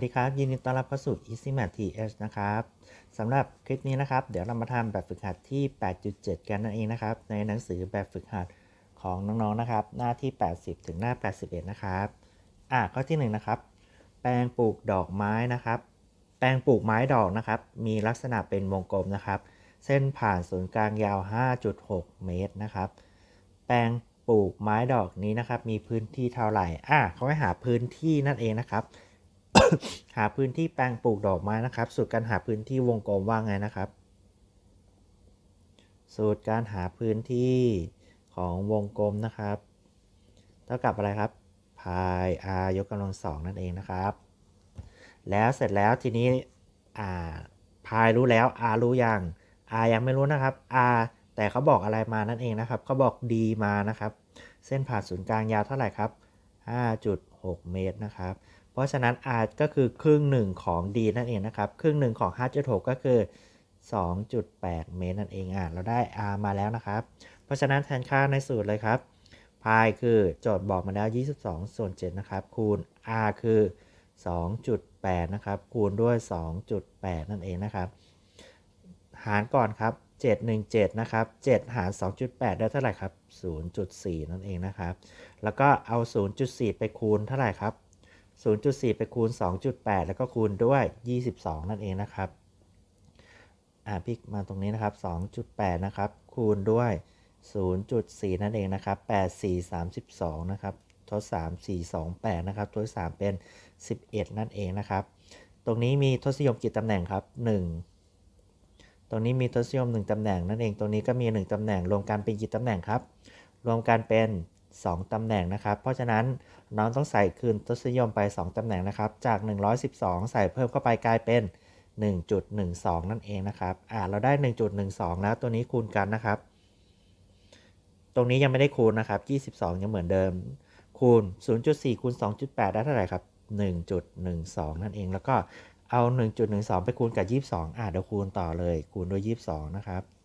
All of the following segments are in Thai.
สวัสดีครับ ยินดีต้อนรับเข้าสู่ Easy Math TH นะครับสำหรับคลิปนี้นะครับ เดี๋ยวเรามาทำแบบฝึกหัดที่ 8.7 กันนั่นเองนะครับ ในหนังสือแบบฝึกหัดของน้องๆนะครับ หน้าที่ 80 ถึงหน้า 81 นะครับ อะข้อที่1นะครับ แปลงปลูกดอกไม้นะครับ แปลงปลูกไม้ดอกนะครับ มีลักษณะเป็นวงกลมนะครับ เส้นผ่านศูนย์กลางยาว 5.6 เมตรนะครับ แปลงปลูกไม้ดอกนี้นะครับ มีพื้นที่เท่าไหร่ อะเขาให้หาพื้นที่นั่นเองนะครับ หาพื้นที่แปลงปลูกดอกไม้นะครับ สูตรการหาพื้นที่วงกลมว่าไงนะครับ สูตรการหาพื้นที่ของวงกลมนะครับ เท่ากับอะไรครับพาย r ยกกำลังสองนั่นเองนะครับ แล้วเสร็จแล้วทีนี้อ่าพายรู้แล้ว r รู้ยัง r ยังไม่รู้นะครับ r แต่เขาบอกอะไรมานั่นเองนะครับเขาบอก d มานะครับ เส้นผ่านศูนย์กลางยาวเท่าไหร่ครับ5.6 เมตรนะครับ ราะฉะนั้น r ก็คือครึ่งหนึ่งของ d นั่นเองนะครับ ครึ่งหนึ่งของ 5.6 ก็คือ 2.8 เมตรนั่นเองอะเราได้ r มาแล้วนะครับ เพราะฉะนั้นแทนค่าในสูตรเลยครับพายคือโจทย์บอกมาแล้ว 22 ส่วน 7 นะครับ คูณ r คือ 2.8 นะครับ คูณด้วย 2.8 นั่นเองนะครับ หารก่อนครับ 717 นะครับ 7 หาร 2.8 ได้เท่าไหร่ครับ 0.4 นั่นเองนะครับ แล้วก็เอา 0.4 ไปคูณเท่าไหร่ครับ 0.4 ไปคูณ 2.8 แล้วก็คูณด้วย 22 นั่นเองนะครับ อ่าพลิกมาตรงนี้นะครับ 2.8 นะครับ คูณด้วย 0.4 นั่นเองนะครับ 8 4 32 นะครับทด3 4 2 8 นะครับทด3เป็น 11 นั่นเองนะครับ ตรงนี้มีทศนิยมกี่ตำแหน่งครับ 1 ตรงนี้มีทศนิยม 1ตำแหน่งนั่นเอง ตรงนี้ก็มี 1ตำแหน่ง รวมกันเป็นกี่ตำแหน่งครับ รวมกันเป็น 2 ตำแหน่งนะครับ เพราะฉะนั้นน้องต้องใส่คืนทศนิยมไป 2 ตำแหน่งนะครับ จาก 112 ใส่เพิ่มเข้าไปกลายเป็น 1.12 นั่นเองนะครับ อ่า เราได้ 1.12 แล้วตัวนี้คูณกันนะครับ ตรงนี้ยังไม่ได้คูณนะครับ 22 ยังเหมือนเดิม คูณ 0.4 คูณ 2.8 ได้เท่าไหร่ครับ 1.12 นั่นเอง แล้วก็เอา 1.12 ไปคูณกับ 22 อ่าเดี๋ยวคูณต่อเลย คูณด้วย 22 นะครับ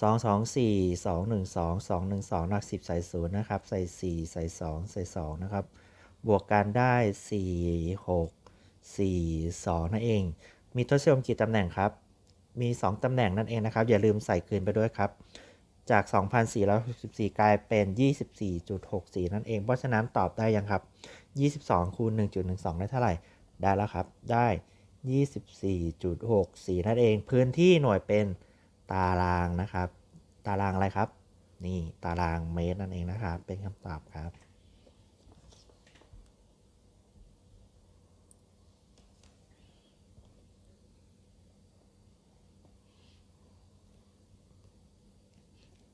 2 2 4 2 1 2 2 1 2หลัก10 ใส่0นะครับ ใส่ 4 ใส่ 2 ใส่ 2 นะครับ บวกกันได้ 4 6 4 2 นั่นเอง มีทศนิยมกี่ตำแหน่งครับ มี 2 ตำแหน่งนั่นเองนะครับ อย่าลืมใส่คืนไปด้วยครับ จาก 2,464 กลายเป็น 24.64 นั่นเอง เพราะฉะนั้นตอบได้ยังครับ 22คูณ1.12 ได้เท่าไหร่ ได้แล้วครับ ได้ 24.64 นั่นเอง พื้นที่หน่วยเป็น ตารางนะครับ ตารางอะไรครับ นี่ตารางเมตรนั่นเองนะครับ เป็นคำตอบครับ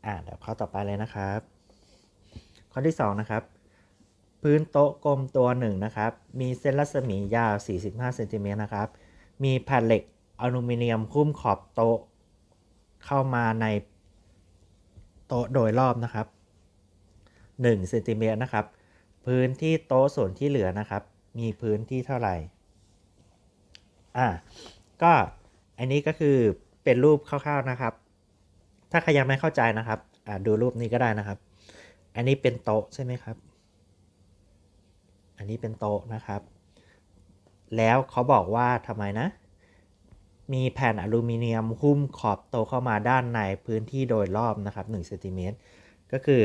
อ่าเดี๋ยวข้อต่อไปเลยนะครับ ข้อที่ 2 นะครับพื้นโต๊ะกลมตัวหนึ่งนะครับ มีเส้นรัศมียาว 45 เซนติเมตรนะครับ มีแผ่นเหล็กอลูมิเนียมหุ้มขอบโต๊ะ เข้ามาในโต๊ะโดยรอบนะครับ1เซนติเมตรนะครับ พื้นที่โต๊ะส่วนที่เหลือนะครับ มีพื้นที่เท่าไหร่ อ่าก็อันนี้ก็คือเป็นรูปคร่าวๆนะครับ ถ้าใครยังไม่เข้าใจนะครับ อ่าดูรูปนี้ก็ได้นะครับ อันนี้เป็นโต๊ะใช่ไหมครับ อันนี้เป็นโต๊ะนะครับ แล้วเขาบอกว่าทำไมนะ มีแผ่นอลูมิเนียมหุ้มขอบโตเข้ามาด้านในพื้นที่โดยรอบนะครับ1เซนติเมตรก็คือ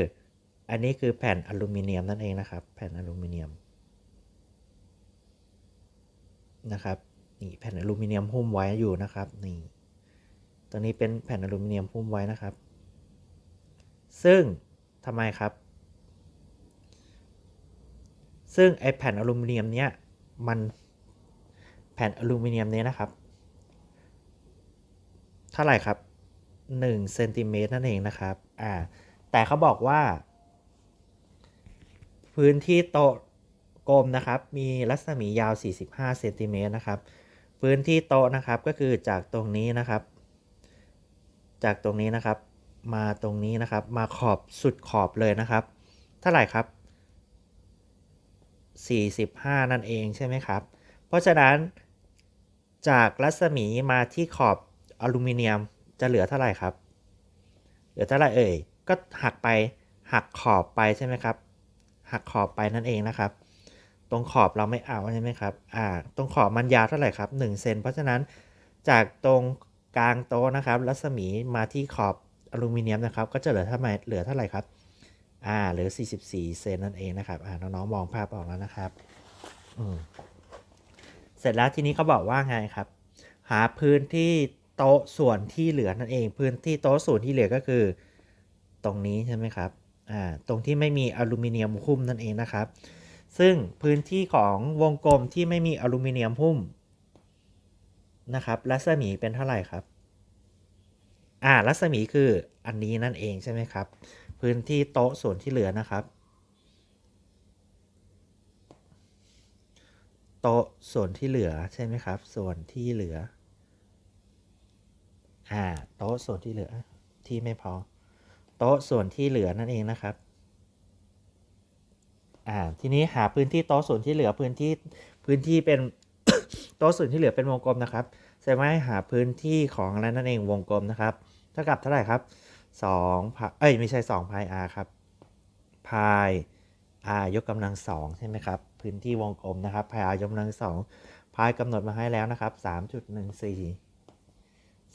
อันนี้คือแผ่นอลูมิเนียมนั่นเองนะครับ แผ่นอลูมิเนียมนะครับนี่แผ่นอลูมิเนียมหุ้มไว้อยู่นะครับนี่ตัวนี้เป็นแผ่นอลูมิเนียมหุ้มไว้นะครับ ซึ่งทำไมครับ ซึ่งไอแผ่นอลูมิเนียมเนี้ยมันแผ่นอลูมิเนียมเนี้ยนะครับ ท่าไหร่ครับ1เซนติเมตรนั่นเองนะครับอ่าแต่เขาบอกว่า พื้นที่โต๊ะกลมนะครับ มีรัศมียาว 45เซนติเมตรนะครับ พื้นที่โต๊ะนะครับก็คือจากตรงนี้นะครับ จากตรงนี้นะครับ มาตรงนี้นะครับ มาขอบสุดขอบเลยนะครับ เท่าไหร่ครับ 45 นั่นเองใช่ไหมครับ เพราะฉะนั้นจากรัศมีมาที่ขอบ อลูมิเนียมจะเหลือเท่าไหร่ครับ เหลือเท่าไหร่เอ่ย ก็หักไปหักขอบไปใช่ไหมครับ หักขอบไปนั่นเองนะครับ ตรงขอบเราไม่เอาใช่ไหมครับ อ่า ตรงขอบมันยาวเท่าไหร่ครับ1เซน เพราะฉะนั้นจากตรงกลางโต๊ะนะครับ รัศมีมาที่ขอบอลูมิเนียมนะครับ ก็จะเหลือเท่าไหร่เหลือเท่าไหร่ครับ อ่า เหลือ 44 เซนนั่นเองนะครับ อ่า น้องๆ มองภาพออกแล้วนะครับ อืม เสร็จแล้วทีนี้เขาบอกว่าไงครับ หาพื้นที่ โต๊ะส่วนที่เหลือนั่นเอง พื้นที่โต๊ะส่วนที่เหลือก็คือ ตรงนี้ใช่ไหมครับอ่าตรงที่ไม่มีอลูมิเนียมหุ้มนั่นเองนะครับ ซึ่งพื้นที่ของวงกลมที่ไม่มีอลูมิเนียมหุ้มนะครับรัศมีเป็นเท่าไหร่ครับอ่ารัศมีคืออันนี้นั่นเองใช่ไหมครับ พื้นที่โต๊ะส่วนที่เหลือนะครับ โต๊ะส่วนที่เหลือใช่ไหมครับ ส่วนที่เหลือ อ่าโต๊ะส่วนที่เหลือที่ไม่พอ โต๊ะส่วนที่เหลือนั่นเองนะครับอ่าทีนี้หาพื้นที่โต๊ะส่วนที่เหลือพื้นที่พื้นที่เป็นโต๊ะส่วนที่เหลือเป็นวงกลมนะครับแสดงว่าให้หาพื้นที่ของอะไรนั่นเองวงกลมนะครับเท่ากับเท่าไหร่ครับ2พายเอ้ยไม่ใช่2พาย r ครับพาย r ยกกำลังสองใช่ไหมครับพื้นที่วงกลมนะครับพาย r ยกกำลังสองพายกำหนดมาให้แล้วนะครับ3.14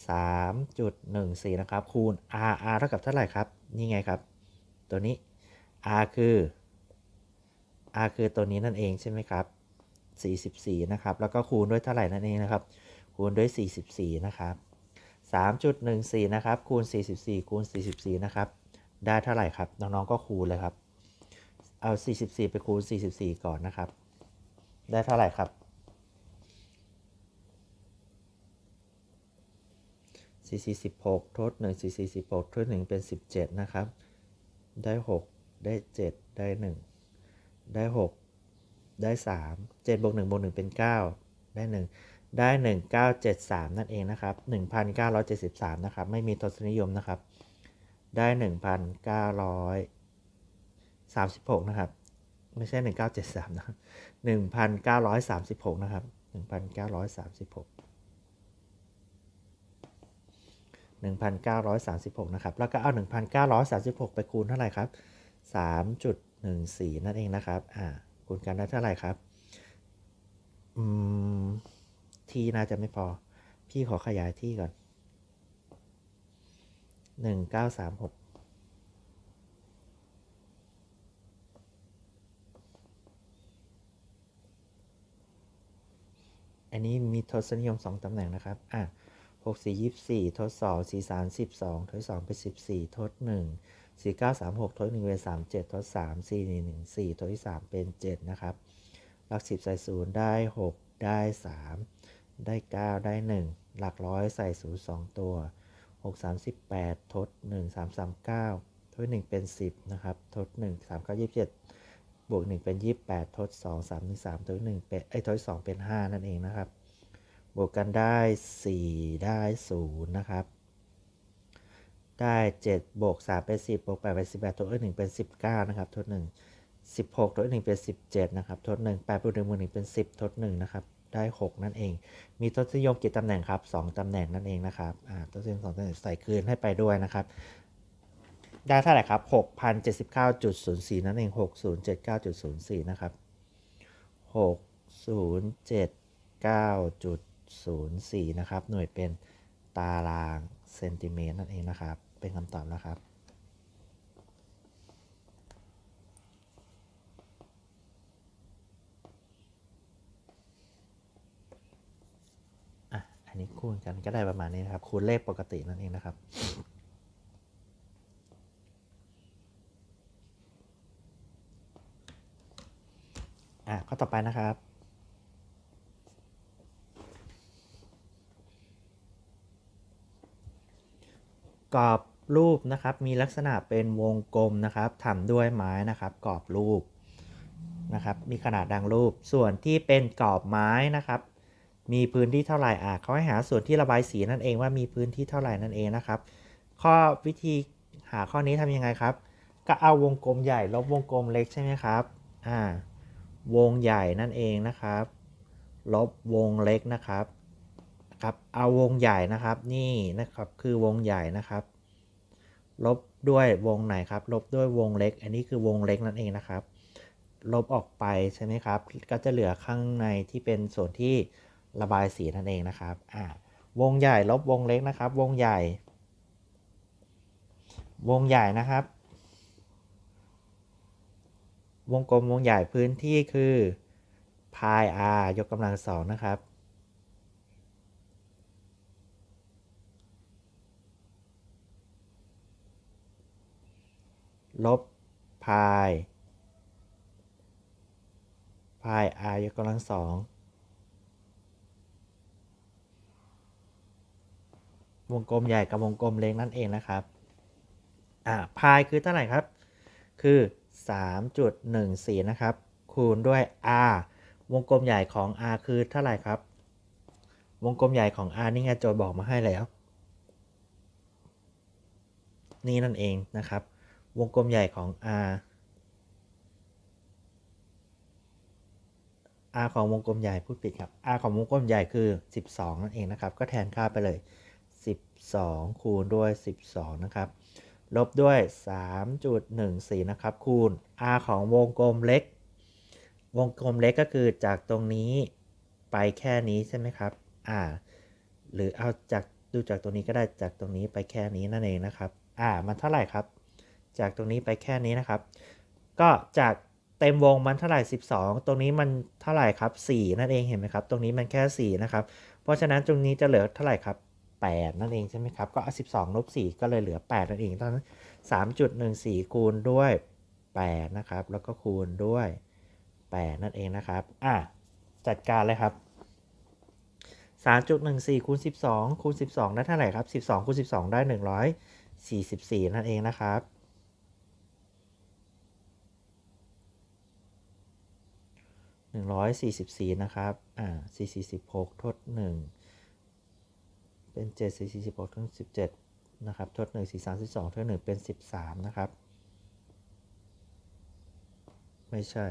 3.14 นะครับ คูณ r r เท่ากับเท่าไหร่ครับ นี่ไงครับ ตัวนี้ r คือ r คือตัวนี้นั่นเองใช่ไหมครับ 44 นะครับ แล้วก็คูณด้วยเท่าไหร่นั่นเองนะครับ คูณด้วย 44 นะครับ 3.14 นะครับ คูณ 44 คูณ 44 นะครับ ได้เท่าไหร่ครับ น้องๆ ก็คูณเลยครับ เอา 44 ไปคูณ 44 ก่อนนะครับ ได้เท่าไหร่ครับ 4 16 ทด1 4 4 16 ทด 1 เป็น 17 นะครับ ได้ 6 ได้ 7 ได้ 1 ได้ 6 ได้ 3 7บวก1บวก1เป็น 9 ได้ 1 ได้ 1973 นั่นเองนะครับ 1973 นะครับ ไม่มีทศนิยมนะครับ ได้ 1936 นะครับ ไม่ใช่ 1973 นะครับ 1936 นะครับ 1936 1936 นะครับ แล้วก็เอา 1936 ไปคูณเท่าไหร่ครับ 3.14 นั่นเองนะครับ อ่า คูณกันได้เท่าไหร่ครับ อืม ทีน่าจะไม่พอ พี่ขอขยายที่ก่อน 1936อันนี้มีทศนิยม 2ตำแหน่งนะครับ อะ 6 4 24ทด2 4 3 12ทด2เป็น14ทด1 4 9 3 6ทด1เป็น37ทด3 4 1 1 4ทดที่3เป็น7นะครับหลัก10ใส่0ได้6ได้3ได้9ได้1หลักร้อยใส่0 2ตัว6 38ทด1 3 3 9ทด1เป็น10นะครับทด1 3 9 27บวก1เป็น28ทด2 3 1 3ทด1เป็นไอ้ทด2เป็น5นั่นเองนะครับ บวกกันได้ 4 ได้ 0 นะครับ ได้ 7 บวก 3 เป็น 10 บวก 8 เป็น 18 ทด1เป็น 19 นะครับ ทด 1 16 ทด 1 เป็น 17 นะครับ ทด 1 8บวก1บวก1เป็น 10 ทด 1 นะครับ ได้ 6 นั่นเอง มีทศนิยมกี่ตำแหน่งครับ 2 ตำแหน่งนั่นเองนะครับทศนิยม2ตำแหน่งใส่คืนให้ไปด้วยนะครับ ได้เท่าไหร่ครับ 6,079.04 นั่นเอง 6079.04 นะครับ 6 0 7 9 0 0.04 นะครับ หน่วยเป็นตารางเซนติเมตรนั่นเองนะครับ เป็นคำตอบนะครับ อะ อันนี้คูณกันก็ได้ประมาณนี้นะครับ คูณเลขปกตินั่นเองนะครับอะข้อต่อไปนะครับ กรอบรูปนะครับมีลักษณะเป็นวงกลมนะครับทำด้วยไม้นะครับกรอบรูปนะครับมีขนาดดังรูป ส่วนที่เป็นกรอบไม้นะครับ มีพื้นที่เท่าไหร่อะเขาให้หาส่วนที่ระบายสีนั่นเองว่ามีพื้นที่เท่าไหร่นั่นเองนะครับ ข้อวิธีหาข้อนี้ทำยังไงครับ ก็เอาวงกลมใหญ่ลบวงกลมเล็กใช่ไหมครับอ่าวงใหญ่นั่นเองนะครับ ลบวงเล็กนะครับ ครับเอาวงใหญ่นะครับนี่นะครับคือวงใหญ่นะครับ ลบด้วยวงไหนครับ ลบด้วยวงเล็ก อันนี้คือวงเล็กนั่นเองนะครับ ลบออกไปใช่ไหมครับ ก็จะเหลือข้างในที่เป็นส่วนที่ระบายสีนั่นเองนะครับอ่าวงใหญ่ลบวงเล็กนะครับ วงใหญ่ วงใหญ่นะครับ วงกลมวงใหญ่พื้นที่คือพาย r ยกกำลังสองนะครับ ลบพายพาย r ยกกำลังสองวงกลมใหญ่กับวงกลมเล็กนั่นเองนะครับอ่าพายคือเท่าไหร่ครับ คือ 3.14 นะครับ คูณด้วย r วงกลมใหญ่ของ r คือเท่าไหร่ครับ วงกลมใหญ่ของ r นี่ไงโจทย์บอกมาให้แล้ว นี่นั่นเองนะครับ วงกลมใหญ่ของ r r ของวงกลมใหญ่พูดผิดครับ r ของวงกลมใหญ่คือ 12 นั่นเองนะครับ ก็แทนค่าไปเลย 12 คูณด้วย 12 นะครับ ลบด้วย 3.14 นะครับ คูณ r ของวงกลมเล็ก วงกลมเล็กก็คือจากตรงนี้ไปแค่นี้ใช่ไหมครับ อ่า หรือเอาจากดูจากตรงนี้ก็ได้จากตรงนี้ไปแค่นี้นั่นเองนะครับ อ่า มันเท่าไหร่ครับ จากตรงนี้ไปแค่นี้นะครับ ก็จากเต็มวงมันเท่าไหร่ 12 ตรงนี้มันเท่าไหร่ครับ 4 นั่นเองเห็นไหมครับ ตรงนี้มันแค่ 4 นะครับ เพราะฉะนั้นตรงนี้จะเหลือเท่าไหร่ครับ 8 นั่นเองใช่ไหมครับ ก็เอา12ลบ4ก็เลยเหลือ 8 นั่นเองตอนนั้น3.14 คูณด้วย 8 นะครับ แล้วก็คูณด้วย 8 นั่นเองนะครับ อะ จัดการเลยครับ3.14คูณ12คูณ12 ได้เท่าไหร่ครับ 12คูณ12 ได้ 144 นั่นเองนะครับ 144 นะครับ อ่า446ทด 1 เป็น 7 446ทั้ง17 นะครับ ทด 1 4 32ทด 1 เป็น 13 นะครับ ไม่ใช่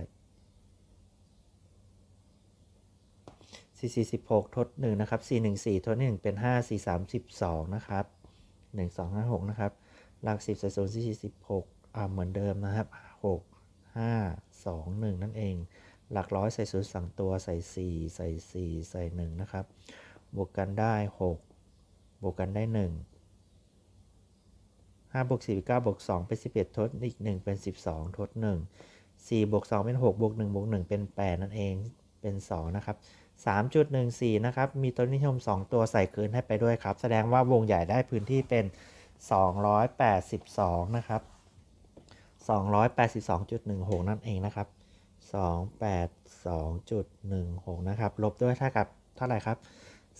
446ทด 1 นะครับ 414ทด 1 เป็น 5 4 3 12 นะครับ 1 2 5 6 นะครับ หลัก 10ใส่0 446อ่าเหมือนเดิมนะครับ 6 5 2 1 นั่นเอง หลักร้อยใส่ศูนย์สั่งตัวใส่ 4 ใส่ 4 ใส่ 1 นะครับ บวกกันได้ 6 บวกกันได้ 1 5บวก4เป็น9บวก2เป็น 11 ทดอีก 1 เป็น 12 ทด 1 4บวก2เป็น 6บวก1บวก1เป็น 8 นั่นเองเป็น 2 นะครับ 3.14 นะครับ มีต้นนิยม 2 ตัวใส่คืนให้ไปด้วยครับ แสดงว่าวงใหญ่ได้พื้นที่เป็น 282 นะครับ 282.16 นั่นเองนะครับ 282.16 นะครับ ลบด้วยเท่ากับเท่าไหร่ครับ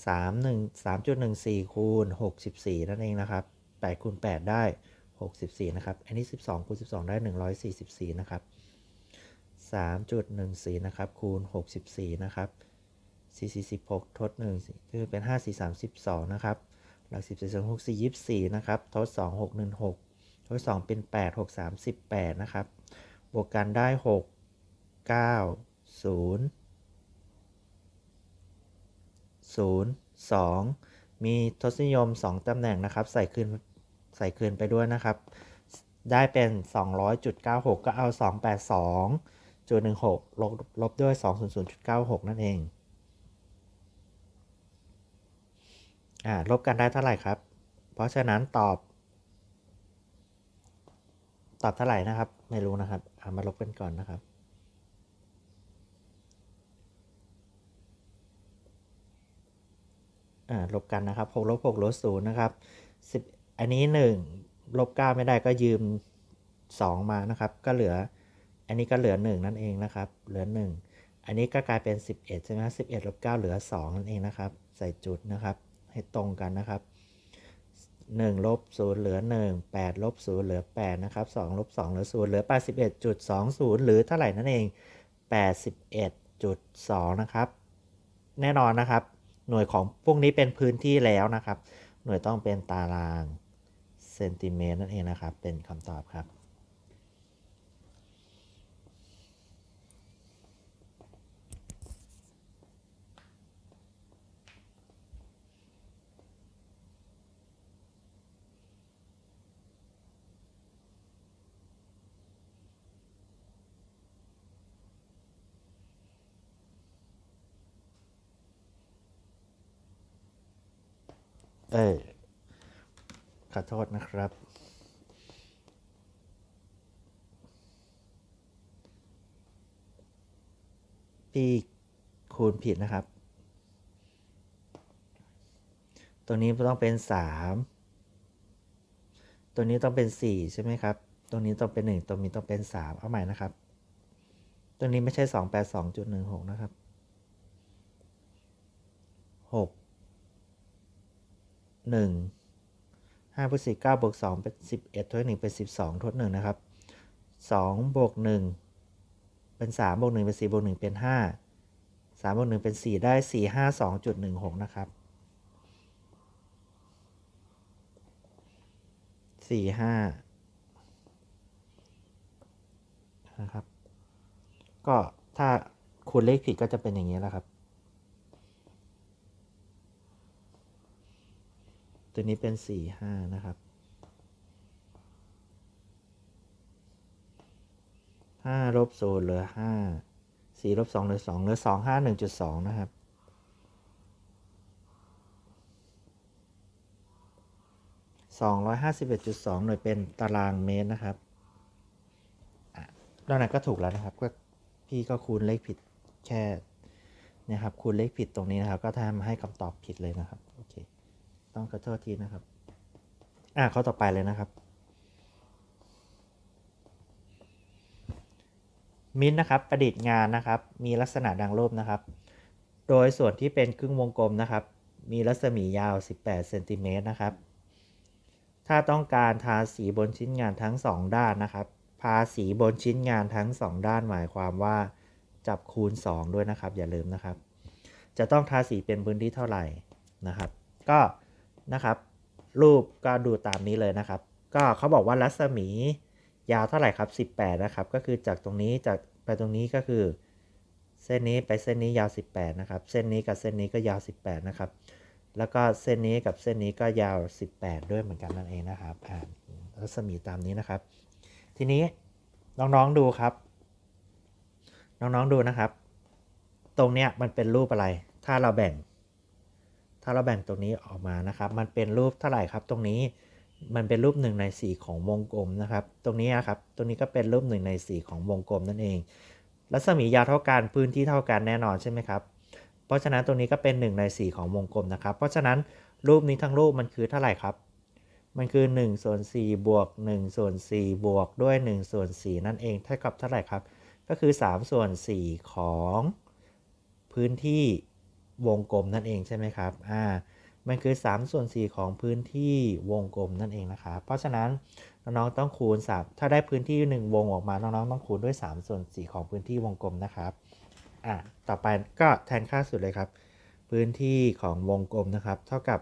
31 3.14 คูณ 64 นั่นเองนะครับ 8 คูณ 8 ได้ 64 นะครับ อันนี้ 12 คูณ 12 ได้ 144 นะครับ 3.14 นะครับ คูณ 64 นะครับ 446 ทด 1 คือเป็น 5 4 32 นะครับ หลัก 10ใส่2 6 4 24 นะครับ ทด 2 6 1 6 ทด 2 เป็น 8 6 38นะครับ บวกกันได้ 6 9 0 0 2มีทศนิยม 2 ตำแหน่งนะครับ ใส่คืนใส่คืนไปด้วยนะครับ ได้เป็น 200.96 ก็เอา 282จุด16 ลบลบด้วย 200.96 นั่นเอง อ่า ลบกันได้เท่าไหร่ครับ เพราะฉะนั้นตอบ ตอบเท่าไหร่นะครับ ไม่รู้นะครับ เอามาลบกันก่อนนะครับ อ่า ลบกันนะครับ6ลบ6ลบ0นะครับ10อันนี้1ลบ9ไม่ได้ก็ยืม 2 มานะครับ ก็เหลือ อันนี้ก็เหลือ 1 นั่นเองนะครับ เหลือ 1 อันนี้ก็กลายเป็น 11 ใช่ไหม11ลบ9เหลือ 2 นั่นเองนะครับ ใส่จุดนะครับ ให้ตรงกันนะครับ1ลบ0เหลือ 1 8ลบ0เหลือ8นะครับ2ลบ2เหลือ0เหลือ 81.20 หรือเท่าไหร่นั่นเอง 81.2 นะครับ แน่นอนนะครับ หน่วยของพวกนี้เป็นพื้นที่แล้วนะครับ หน่วยต้องเป็นตารางเซนติเมตรนั่นเองนะครับ เป็นคำตอบครับ เออขอโทษนะครับ พี่คูณผิดนะครับ ตัวนี้ต้องเป็นสามตัวนี้ต้องเป็นสี่ใช่ไหมครับ ตัวนี้ต้องเป็นหนึ่งตัวนี้ต้องเป็นสามเอาใหม่นะครับ ตัวนี้ไม่ใช่สองแปดสองจุดหนึ่งหกนะครับหก หนึ่งห้าบวกสี่เก้าบวกสองเป็นสิบเอ็ดทดหนึ่งเป็นสิบสองทดหนึ่งนะครับสองบวกหนึ่งเป็นสามบวกหนึ่งเป็นสี่บวกหนึ่งเป็นห้าสามบวกหนึ่งเป็นสี่ได้สี่ห้าสองจุดหนึ่งหกนะครับสี่ห้านะครับ ก็ถ้าคูณเลขผิดก็จะเป็นอย่างนี้แหละครับ ตัวนี้เป็นสี่ห้านะครับห้าลบศูนย์เหลือห้าสี่ลบสองเหลือสองเหลือสองห้าหนึ่งจุดสองนะครับ สองร้อยห้าสิบเอ็ดจุดสองหน่วยเป็นตารางเมตรนะครับอะนอกนั้นก็ถูกแล้วนะครับ ก็พี่ก็คูณเลขผิดแค่นะครับคูณเลขผิดตรงนี้นะครับ ก็ทำให้คำตอบผิดเลยนะครับ โอเค ต้องขอโทษทีนะครับ อะข้อต่อไปเลยนะครับ มิ้นท์นะครับประดิษฐ์งานนะครับ มีลักษณะดังรูปนะครับ โดยส่วนที่เป็นครึ่งวงกลมนะครับ มีรัศมียาว 18เซนติเมตรนะครับ ถ้าต้องการทาสีบนชิ้นงานทั้ง 2 ด้านนะครับทาสีบนชิ้นงานทั้ง 2 ด้านหมายความว่าจับคูณ 2 ด้วยนะครับ อย่าลืมนะครับ จะต้องทาสีเป็นพื้นที่เท่าไหร่นะครับ ก็ นะครับ รูปก็ดูตามนี้เลยนะครับ ก็เขาบอกว่ารัศมียาวเท่าไหร่ครับ 18 นะครับ ก็คือจากตรงนี้จากไปตรงนี้ก็คือ เส้นนี้ไปเส้นนี้ยาว 18 นะครับ เส้นนี้กับเส้นนี้ก็ยาว 18 นะครับ แล้วก็เส้นนี้กับเส้นนี้ก็ยาว 18 ด้วยเหมือนกันนั่นเองนะครับอ่ารัศมีตามนี้นะครับ ทีนี้น้องๆดูครับ น้องๆดูนะครับ ตรงเนี้ยมันเป็นรูปอะไร ถ้าเราแบ่ง ถ้าเราแบ่งตรงนี้ออกมานะครับ มันเป็นรูปเท่าไหร่ครับ ตรงนี้มันเป็นรูปหนึ่งในสี่ของวงกลมนะครับ ตรงนี้ครับ ตรงนี้ก็เป็นรูปหนึ่งในสี่ของวงกลมนั่นเอง รัศมียาวเท่ากันพื้นที่เท่ากันแน่นอนใช่ไหมครับ เพราะฉะนั้นตรงนี้ก็เป็น1ใน4 ของวงกลมนะครับ เพราะฉะนั้นรูปนี้ทั้งรูปมันคือเท่าไหร่ครับ มันคือ1ส่วน4บวก1ส่วน4บวกด้วย1ส่วน4นั่นเองเท่ากับเท่าไหร่ครับ ก็คือ3ส่วน4ของพื้นที่ วงกลมนั่นเองใช่ไหมครับอ่ามันคือ 3 ส่วน 4 ของพื้นที่วงกลมนั่นเองนะครับ เพราะฉะนั้นน้องๆต้องคูณ3ถ้าได้พื้นที่ 1 วงออกมา น้องๆต้องคูณด้วย 3 ส่วน 4 ของพื้นที่วงกลมนะครับอะต่อไปก็แทนค่าสุดเลยครับ พื้นที่ของวงกลมนะครับ เท่ากับ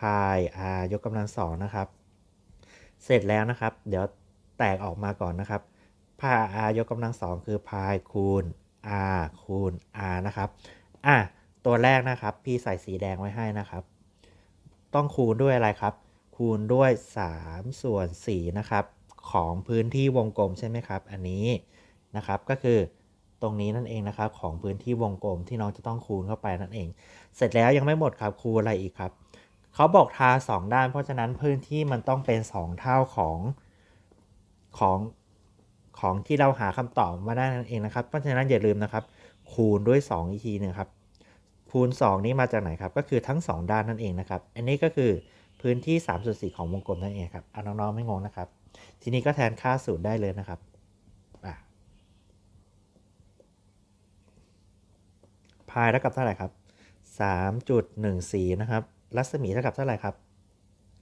พาย r ยกกำลังสองนะครับ เสร็จแล้วนะครับ เดี๋ยวแตกออกมาก่อนนะครับพาย r ยกกำลังสองคือพายคูณ r คูณ r นะครับอะ ตัวแรกนะครับ พี่ใส่สีแดงไว้ให้นะครับ ต้องคูณด้วยอะไรครับ คูณด้วย 3 ส่วน4นะครับ ของพื้นที่วงกลมใช่ไหมครับ อันนี้นะครับก็คือตรงนี้นั่นเองนะครับ ของพื้นที่วงกลมที่น้องจะต้องคูณเข้าไปนั่นเอง เสร็จแล้วยังไม่หมดครับคูณอะไรอีกครับเขาบอกทา 2 ด้าน เพราะฉะนั้นพื้นที่มันต้องเป็น 2 เท่าของของของที่เราหาคำตอบมาได้นั่นเองนะครับ เพราะฉะนั้นอย่าลืมนะครับ คูณด้วย 2 อีกทีหนึงครับ คูณ 2 นี้มาจากไหนครับ ก็คือทั้ง 2 ด้านนั่นเองนะครับ อันนี้ก็คือพื้นที่3ส่วน4ของวงกลมนั่นเองครับอะน้องๆไม่งงนะครับ ทีนี้ก็แทนค่าสูตรได้เลยนะครับพายเท่ากับเท่าไหร่ครับ3.14นะครับ รัศมีเท่ากับเท่าไหร่ครับ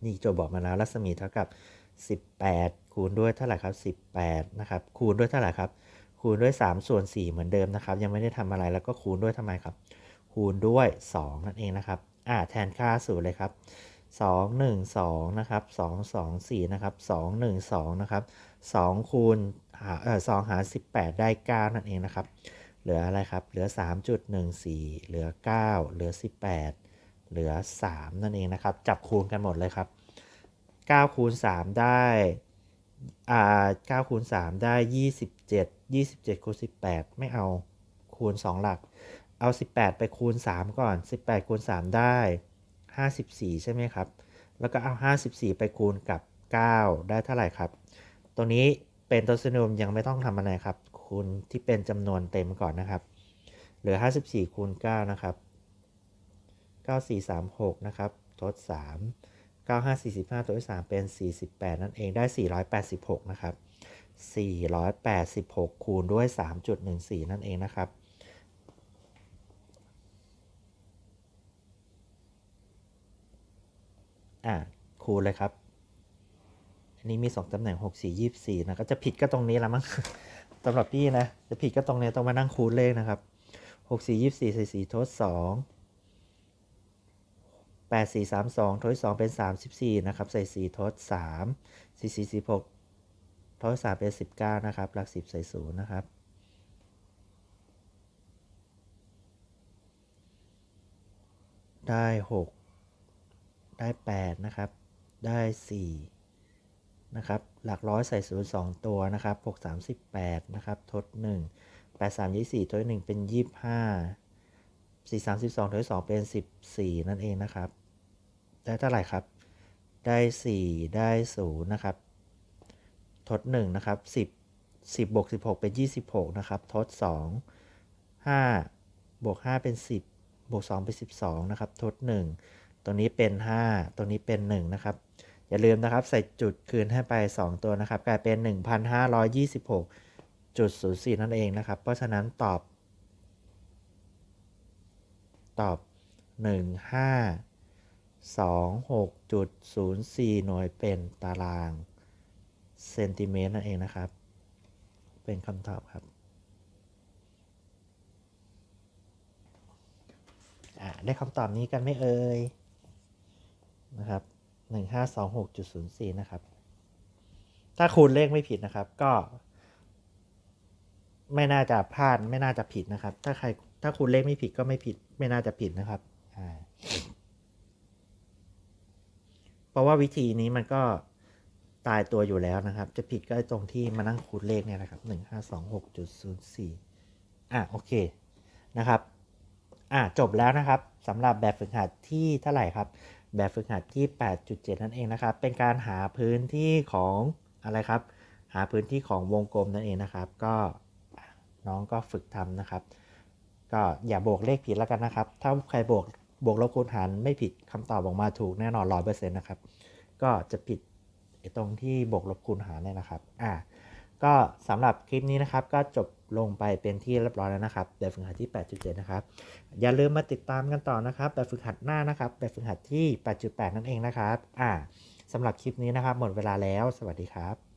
นี่โจบอกมาแล้ว รัศมีเท่ากับ 18 คูณด้วยเท่าไหร่ครับ 18 นะครับ คูณด้วยเท่าไหร่ครับ คูณด้วย 3 ส่วน 4 เหมือนเดิมนะครับ ยังไม่ได้ทำอะไร แล้วก็คูณด้วยทำไมครับ คูณด้วย 2 นั่นเองนะครับอ่าแทนค่าสูตรเลยครับ 2 1 2 นะครับ 2 2 4 นะครับ 2 1 2 นะครับ 2 คูณหาเออ2หาร 18 ได้ 9 นั่นเองนะครับ เหลืออะไรครับ เหลือ 3.14 เหลือ 9 เหลือ 18 เหลือ 3 นั่นเองนะครับ จับคูณกันหมดเลยครับ 9 คูณ 3 ได้อ่า9คูณ 3 ได้ 27 27คูณ18 ไม่เอาคูณ 2 หลัก เอา 18 ไปคูณ 3 ก่อน 18 คูณ 3 ได้ 54 ใช่ไหมครับ แล้วก็เอา 54 ไปคูณกับ 9 ได้เท่าไหร่ครับ ตรงนี้เป็นตัวสนุมยังไม่ต้องทำอะไรครับ คูณที่เป็นจำนวนเต็มก่อนนะครับ เหลือ 54 คูณ 9 นะครับ 9436 นะครับทด 3 9545ทดด้วย3เป็น 48 นั่นเองได้ 486 นะครับ 486 คูณด้วย 3.14 นั่นเองนะครับ อ่าคูณเลยครับ อันนี้มี2ตำแหน่ง6 4 24นะก็จะผิดก็ตรงนี้ละมั้งสำหรับพี่นะ จะผิดก็ตรงนี้ต้องมานั่งคูณเลขนะครับ6 4 24ใส่4ทด2 8 4 3 2ทด2เป็น34นะครับ ใส่4ทด3 4 4 16ทด3เป็น19นะครับ หลัก10ใส่0นะครับได้6 ได้ 8 นะครับ ได้ 4 นะครับ หลักร้อยใส่0 2ตัวนะครับ6 3 8นะครับ ทด1 8 3 24ทด1เป็น25 4 3 2ทด2เป็น14นั่นเองนะครับ ได้เท่าไหร่ครับ ได้4ได้0นะครับ ทด1นะครับ10 10บวก16เป็น26นะครับ ทด2 5บวก5เป็น10บวก2เป็น12นะครับ ทด1 ตัวนี้เป็น 5 ตัวนี้เป็น 1 นะครับ อย่าลืมนะครับใส่จุดคืนให้ไป 2 ตัวนะครับ กลายเป็น 1,526.04 นั่นเองนะครับ เพราะฉะนั้นตอบ ตอบ 1526.04 หน่วยเป็นตารางเซนติเมตรนั่นเองนะครับ เป็นคำตอบครับอ่าได้คำตอบนี้กันไม่เอ่ย นะครับ1526.04นะครับ ถ้าคูณเลขไม่ผิดนะครับ ก็ ไม่น่าจะพลาดไม่น่าจะผิดนะครับ ถ้าใครถ้าคูณเลขไม่ผิดก็ไม่ผิด ไม่น่าจะผิดนะครับอ่าเพราะว่าวิธีนี้มันก็ตายตัวอยู่แล้วนะครับ จะผิดก็ตรงที่มานั่งคูณเลขเนี่ยนะครับ1526.04อะโอเคนะครับ อะจบแล้วนะครับสำหรับแบบฝึกหัดที่เท่าไหร่ครับ แบบฝึกหัดที่ 8.7 นั่นเองนะครับ เป็นการหาพื้นที่ของอะไรครับ หาพื้นที่ของวงกลมนั่นเองนะครับ ก็น้องก็ฝึกทำนะครับ ก็อย่าบวกเลขผิดแล้วกันนะครับ ถ้าใครบวกบวกลบคูณหารไม่ผิดคำตอบออกมาถูกแน่นอนร้อยเปอร์เซ็นต์นะครับ ก็จะผิดตรงที่บวกลบคูณหารเนี่ยนะครับ อ่า ก็สำหรับคลิปนี้นะครับ ก็จบลงไปเป็นที่เรียบร้อยแล้วนะครับแบบฝึกหัดที่ 8.7 นะครับ อย่าลืมมาติดตามกันต่อนะครับแบบฝึกหัดหน้านะครับแบบฝึกหัดที่ 8.8 นั่นเองนะครับ อ่าสำหรับคลิปนี้นะครับ หมดเวลาแล้ว สวัสดีครับ